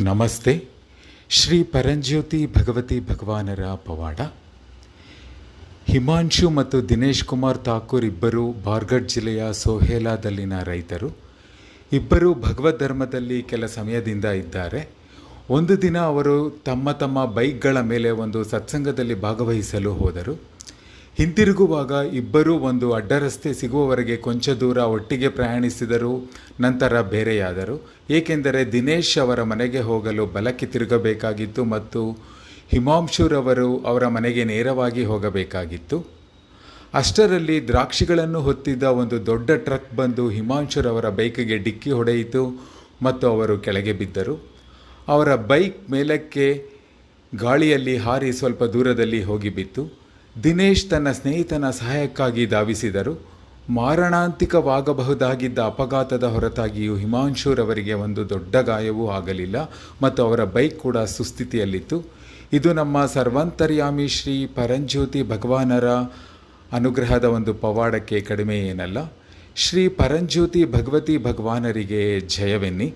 ನಮಸ್ತೆ. ಶ್ರೀ ಪರಂಜ್ಯೋತಿ ಭಗವತಿ ಭಗವಾನರ ಪವಾಡ. ಹಿಮಾಂಶು ಮತ್ತು ದಿನೇಶ್ ಕುಮಾರ್ ಥಾಕೂರ್ ಇಬ್ಬರು ಬಾರ್ಗಡ್ ಜಿಲ್ಲೆಯ ಸೋಹೇಲಾದಲ್ಲಿನ ರೈತರು. ಇಬ್ಬರು ಭಗವದ್ ಧರ್ಮದಲ್ಲಿ ಕೆಲ ಸಮಯದಿಂದ ಇದ್ದಾರೆ. ಒಂದು ದಿನ ಅವರು ತಮ್ಮ ತಮ್ಮ ಬೈಕ್ಗಳ ಮೇಲೆ ಒಂದು ಸತ್ಸಂಗದಲ್ಲಿ ಭಾಗವಹಿಸಲು ಹೋದರು. ಹಿಂತಿರುಗುವಾಗ ಇಬ್ಬರೂ ಒಂದು ಅಡ್ಡರಸ್ತೆ ಸಿಗುವವರೆಗೆ ಕೊಂಚ ದೂರ ಒಟ್ಟಿಗೆ ಪ್ರಯಾಣಿಸಿದರು, ನಂತರ ಬೇರೆಯಾದರು. ಏಕೆಂದರೆ ದಿನೇಶ್ ಅವರ ಮನೆಗೆ ಹೋಗಲು ಬಲಕ್ಕೆ ತಿರುಗಬೇಕಾಗಿತ್ತು ಮತ್ತು ಹಿಮಾಂಶುರವರು ಅವರ ಮನೆಗೆ ನೇರವಾಗಿ ಹೋಗಬೇಕಾಗಿತ್ತು. ಅಷ್ಟರಲ್ಲಿ ದ್ರಾಕ್ಷಿಗಳನ್ನು ಹೊತ್ತಿದ್ದ ಒಂದು ದೊಡ್ಡ ಟ್ರಕ್ ಬಂದು ಹಿಮಾಂಶುರವರ ಬೈಕ್ಗೆ ಡಿಕ್ಕಿ ಹೊಡೆಯಿತು ಮತ್ತು ಅವರು ಕೆಳಗೆ ಬಿದ್ದರು. ಅವರ ಬೈಕ್ ಮೇಲಕ್ಕೆ ಗಾಳಿಯಲ್ಲಿ ಹಾರಿ ಸ್ವಲ್ಪ ದೂರದಲ್ಲಿ ಹೋಗಿ ಬಿತ್ತು ದಿನೇಶ್ ತನ್ನ ಸ್ನೇಹಿತನ ಸಹಾಯಕ್ಕಾಗಿ ಧಾವಿಸಿದರು. ಮಾರಣಾಂತಿಕವಾಗಬಹುದಾಗಿದ್ದ ಅಪಘಾತದ ಹೊರತಾಗಿಯೂ ಹಿಮಾಂಶುರವರಿಗೆ ಒಂದು ದೊಡ್ಡ ಗಾಯವೂ ಆಗಲಿಲ್ಲ ಮತ್ತು ಅವರ ಬೈಕ್ ಕೂಡ ಸುಸ್ಥಿತಿಯಲ್ಲಿತ್ತು. ಇದು ನಮ್ಮ ಸರ್ವಂತರ್ಯಾಮಿ ಶ್ರೀ ಪರಂಜ್ಯೋತಿ ಭಗವಾನರ ಅನುಗ್ರಹದ ಒಂದು ಪವಾಡಕ್ಕೆ ಕಡಿಮೆ ಏನಲ್ಲ. ಶ್ರೀ ಪರಂಜ್ಯೋತಿ ಭಗವತಿ ಭಗವಾನರಿಗೆ ಜಯವೆನ್ನಿ.